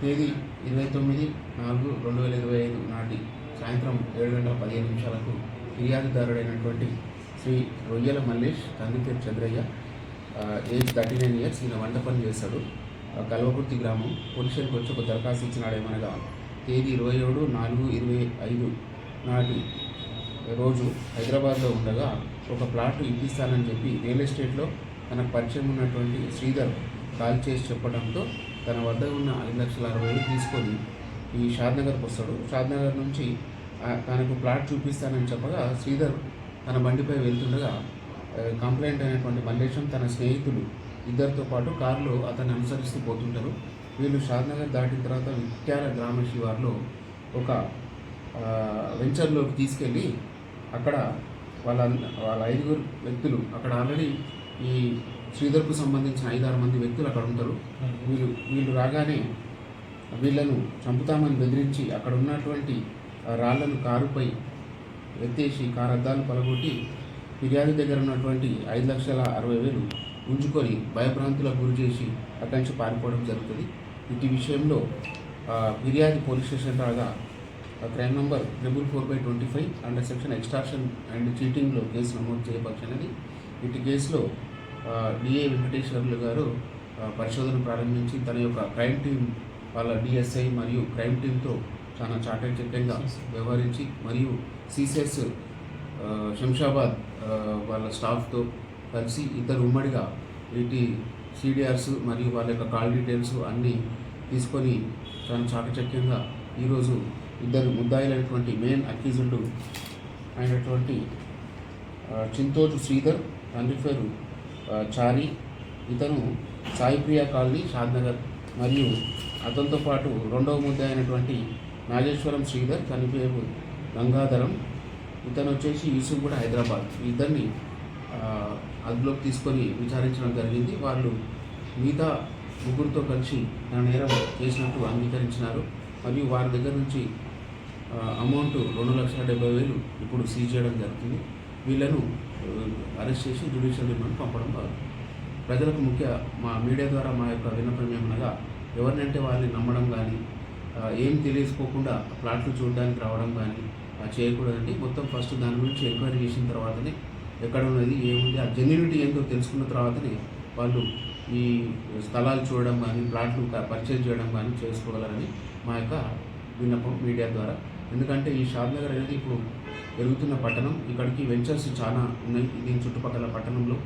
తేదీ ఇరవై తొమ్మిది నాలుగు రెండు వేల ఇరవై ఐదు నాటి సాయంత్రం ఏడు గంటల పదిహేను నిమిషాలకు ఫిర్యాదుదారుడైనటువంటి Shri Royyala Mallesh Kandiperu Chandraiah age thirty nine years ఈయన వంట పని చేస్తాడు. కల్వకుర్తి గ్రామం పోలీసులకు వచ్చి ఒక దరఖాస్తు ఇచ్చినాడేమనగా తేదీ ఇరవై ఏడు నాలుగు ఇరవై ఐదు నాటి రోజు హైదరాబాద్లో ఉండగా ఒక ప్లాట్ ఇప్పిస్తానని చెప్పి రియల్ ఎస్టేట్లో తనకు పరిచయం ఉన్నటువంటి శ్రీధర్ కాల్ చేసి చెప్పడంతో తన వద్ద ఉన్న ఐదు లక్షల అరవై వేలు తీసుకొని ఈ షాద్నగర్కి వస్తాడు. షాద్నగర్ నుంచి తనకు ప్లాట్ చూపిస్తానని చెప్పగా శ్రీధర్ తన బండిపై వెళ్తుండగా కంప్లైంట్ అయినటువంటి మల్లేశం తన స్నేహితులు ఇద్దరితో పాటు కారులో అతన్ని అనుసరిస్తూ పోతుంటారు. వీళ్ళు షాద్నగర్ దాటిన తర్వాత విఖ్యాల గ్రామ శివార్లో ఒక వెంచర్లోకి తీసుకెళ్ళి అక్కడ వాళ్ళ వాళ్ళ ఐదుగురు వ్యక్తులు అక్కడ ఆల్రెడీ ఈ శ్రీధర్కు సంబంధించిన ఐదారు మంది వ్యక్తులు అక్కడ ఉంటారు. వీళ్ళు వీళ్ళు రాగానే వీళ్ళను చంపుతామని బెదిరించి అక్కడ ఉన్నటువంటి రాళ్ళను కారుపై ఎత్తేసి కారు అద్దాలు పలగొట్టి ఫిర్యాదు దగ్గర ఉన్నటువంటి ఐదు లక్షల అరవై వేలు ఉంచుకొని భయభ్రాంతులకు గురి చేసి అక్కడి నుంచి పారిపోవడం జరుగుతుంది. ఇటు విషయంలో ఫిర్యాదు పోలీస్ స్టేషన్ రాగా crime number triple four by twenty five under section extraction and చీటింగ్లో case నమోదు చేయవలసినది ఇటు కేసులో డిఏ వెంకటేశ్వర్లు గారు పరిశోధన ప్రారంభించి తన యొక్క క్రైమ్ టీం వాళ్ళ డిఎస్ఐ మరియు క్రైమ్ టీంతో చాలా చాకచక్యంగా వ్యవహరించి మరియు సిసిఎస్ శంషాబాద్ వాళ్ళ స్టాఫ్తో కలిసి ఇద్దరు ఉమ్మడిగా వీటి సిడిఆర్స్ మరియు వాళ్ళ యొక్క కాల్ డీటెయిల్స్ అన్నీ తీసుకొని చాలా చాకచక్యంగా ఈరోజు ఇద్దరు ముద్దాయిలైనటువంటి మెయిన్ అక్యూజుడు అయినటువంటి చింతోజు శ్రీధర్ తండ్రి పేరు చారి ఇతను సాయిప్రియ కాలనీ షాద్నగర్. మరియు అతనితో పాటు రెండవ ముద్ద అయినటువంటి నాగేశ్వరం శ్రీధర్ తన పేరు గంగాధరం. ఇతను వచ్చేసి యూసుఫ్ కూడా హైదరాబాద్. ఇద్దరిని అదుపులోకి తీసుకొని విచారించడం జరిగింది. వాళ్ళు మిగతా ముగ్గురితో కలిసి తన నేరం చేసినట్టు అంగీకరించినారు. మరియు వారి దగ్గర నుంచి అమౌంట్ రెండు లక్షల డెబ్బై వేలు ఇప్పుడు సీజ్ చేయడం జరుగుతుంది. వీళ్ళను అరెస్ట్ చేసి జ్యుడిషియల్ రిమాండ్ పంపడం కాదు. ప్రజలకు ముఖ్య మా మీడియా ద్వారా మా యొక్క విన్నపం ఏమనగా ఎవరినంటే వాళ్ళని నమ్మడం కానీ ఏం తెలియసుకోకుండా ప్లాట్లు చూడడానికి రావడం కానీ చేయకూడదండి. మొత్తం ఫస్ట్ దాని గురించి ఎంక్వైరీ చేసిన తర్వాతనే ఎక్కడ ఉన్నది ఏముంది ఆ జెన్యునిటీ ఏంటో తెలుసుకున్న తర్వాతనే వాళ్ళు ఈ స్థలాలు చూడడం కానీ ప్లాట్లు పర్చేజ్ చేయడం కానీ చేసుకోగలరని మా యొక్క విన్నపం మీడియా ద్వారా. ఎందుకంటే ఈ షాద్నగర్ అనేది ఇప్పుడు పెరుగుతున్న పట్టణం. ఇక్కడికి వెంచర్స్ చాలా ఉన్నాయి. దీని చుట్టుపక్కల పట్టణంలో